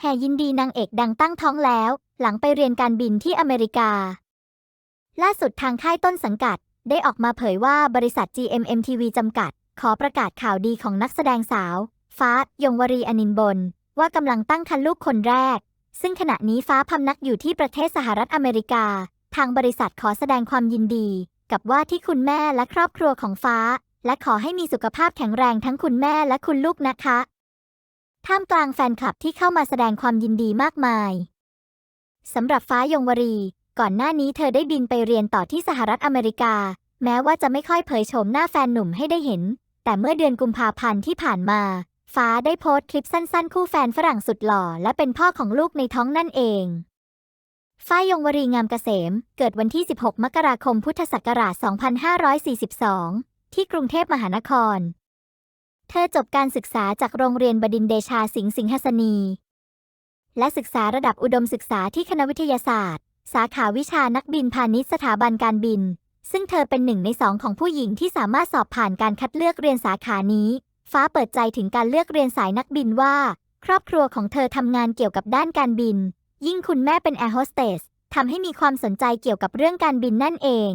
แห่ยินดีนางเอกดังตั้งท้องแล้ว หลังไปเรียนการบินที่อเมริกา ล่าสุดทางค่ายต้นสังกัด ได้ออกมาเผยว่าบริษัท GMMTV จำกัด ขอประกาศข่าวดีของนักแสดงสาว ฟ้า ยงวรีอนินบน ว่ากำลังตั้งครรภ์ลูกคนแรก ซึ่งขณะนี้ฟ้าพำนักอยู่ที่ประเทศสหรัฐอเมริกา ทางบริษัทขอแสดงความยินดี กับว่าที่คุณแม่และครอบครัวของฟ้า และขอให้มีสุขภาพแข็งแรงทั้งคุณแม่และคุณลูกนะคะ ท่ามกลางแฟนคลับที่เข้ามาแสดงความยินดีมากมายสำหรับฟ้ายงวรี ก่อนหน้านี้เธอได้บินไปเรียนต่อที่สหรัฐอเมริกา แม้ว่าจะไม่ค่อยเผยโฉมหน้าแฟนหนุ่มให้ได้เห็น แต่เมื่อเดือนกุมภาพันธ์ที่ผ่านมา ฟ้าได้โพสต์คลิปสั้นๆ คู่แฟนฝรั่งสุดหล่อ และเป็นพ่อของลูกในท้องนั่นเองฝ้ายยงวรีงามเกษม เกิดวันที่ 16 มกราคมพุทธศักราช 2542 ที่กรุงเทพมหานคร เธอจบการศึกษาจากโรงเรียนบดินเดชาสิงห์สิงหสนี และศึกษาระดับอุดมศึกษาที่คณะวิทยาศาสตร์ สาขาวิชานักบินพาณิชย์สถาบันการบิน ซึ่งเธอเป็นหนึ่งในสองของผู้หญิงที่สามารถสอบผ่านการคัดเลือกเรียนสาขานี้ ฟ้าเปิดใจถึงการเลือกเรียนสายนักบินว่า ครอบครัวของเธอทำงานเกี่ยวกับด้านการบิน ยิ่งคุณแม่เป็นแอร์โฮสเตสทำให้มีความสนใจเกี่ยวกับเรื่องการบินนั่นเอง